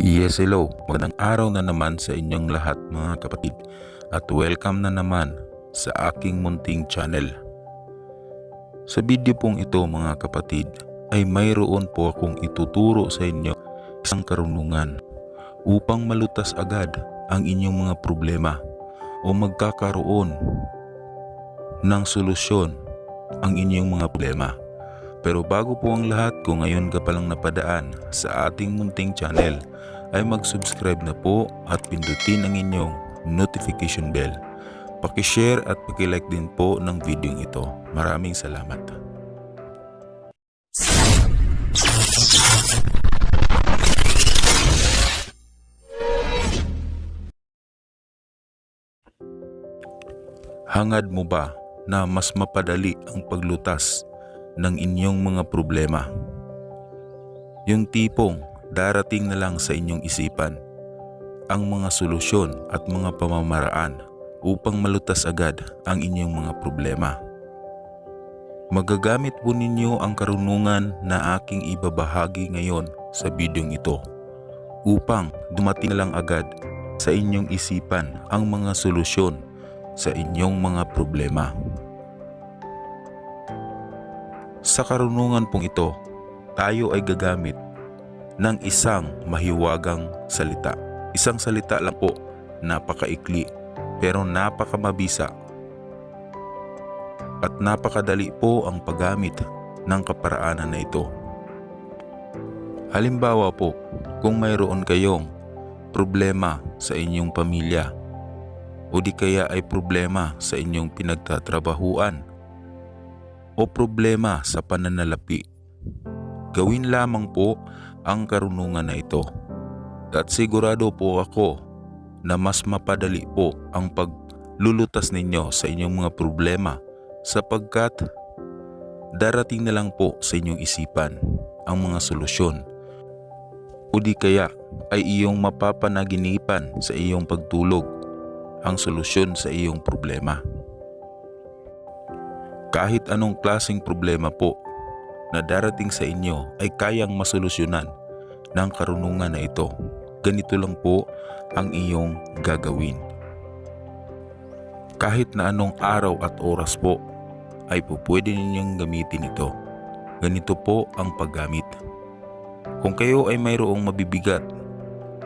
Yes, hello. Magandang araw na naman sa inyong lahat mga kapatid at welcome na naman sa aking munting channel. Sa video pong ito mga kapatid ay mayroon po akong ituturo sa inyo isang karunungan upang malutas agad ang inyong mga problema o magkakaroon ng solusyon ang inyong mga problema. Pero bago po ang lahat, kung ngayon ka palang napadaan sa ating munting channel, ay mag-subscribe na po at pindutin ang inyong notification bell. Pakishare at pakilike din po ng video ito. Maraming salamat. Hangad mo ba na mas mapadali ang paglutas ng inyong mga problema? Yung tipong darating na lang sa inyong isipan ang mga solusyon at mga pamamaraan upang malutas agad ang inyong mga problema. Magagamit po ninyo ang karunungan na aking ibabahagi ngayon sa bidyong ito upang dumating na lang agad sa inyong isipan ang mga solusyon sa inyong mga problema. Sa karunungan pong ito, tayo ay gagamit ng isang mahiwagang salita. Isang salita lang po, napakaikli pero napakamabisa at napakadali po ang paggamit ng kaparaanan na ito. Halimbawa po, kung mayroon kayong problema sa inyong pamilya o di kaya ay problema sa inyong pinagtatrabahuan o problema sa pananalapi, gawin lamang po ang karunungan na ito. At sigurado po ako na mas mapadali po ang paglulutas ninyo sa inyong mga problema sapagkat darating na lang po sa inyong isipan ang mga solusyon o di kaya ay iyong mapapanaginipan sa iyong pagtulog ang solusyon sa iyong problema. Kahit anong klaseng problema po na darating sa inyo ay kayang masolusyonan ng karunungan na ito. Ganito lang po ang iyong gagawin. Kahit na anong araw at oras po ay po pwede ninyong gamitin ito. Ganito po ang paggamit. Kung kayo ay mayroong mabibigat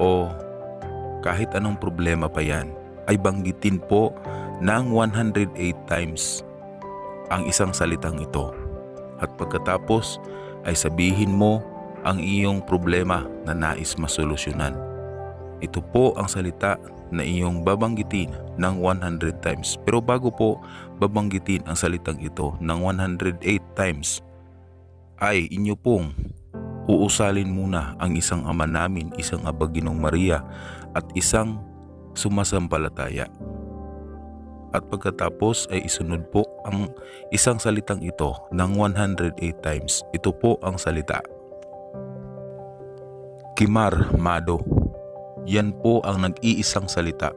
o kahit anong problema pa yan, ay banggitin po ng 108 times ang isang salitang ito. At pagkatapos ay sabihin mo ang iyong problema na nais masolusyonan. Ito po ang salita na iyong babanggitin ng 100 times. Pero bago po babanggitin ang salitang ito ng 108 times, ay inyo pong uusalin muna ang isang ama namin, isang abaginong Maria at isang sumasampalataya. At pagkatapos ay isunod po ang isang salitang ito ng 108 times. Ito po ang salita. Kimar Mado. Yan po ang nag-iisang salita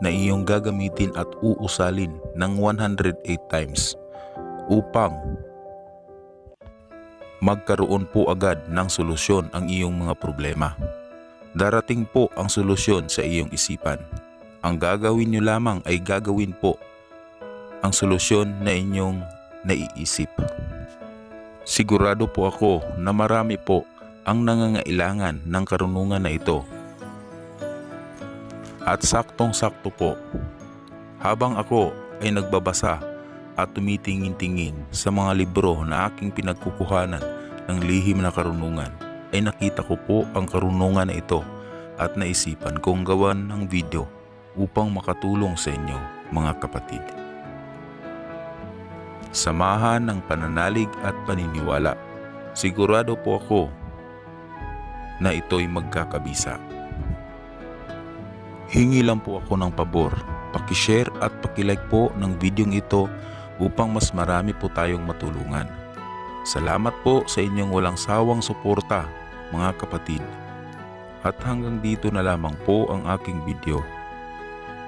na iyong gagamitin at uusalin ng 108 times upang magkaroon po agad ng solusyon ang iyong mga problema. Darating po ang solusyon sa iyong isipan. Ang gagawin nyo lamang ay gagawin po ang solusyon na inyong naiisip. Sigurado po ako na marami po ang nangangailangan ng karunungan na ito. At saktong-sakto po, habang ako ay nagbabasa at tumitingin-tingin sa mga libro na aking pinagkukuhanan ng lihim na karunungan, ay nakita ko po ang karunungan na ito at naisipan kong gawan ng video upang makatulong sa inyo mga kapatid. Samahan ng pananalig at paniniwala. Sigurado po ako na ito'y magkakabisa. Hingi lang po ako ng pabor, pakishare at pakilike po ng videong ito upang mas marami po tayong matulungan. Salamat po sa inyong walang sawang suporta mga kapatid. At hanggang dito na lamang po ang aking video.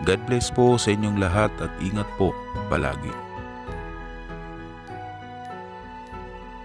God bless po sa inyong lahat at ingat po palagi.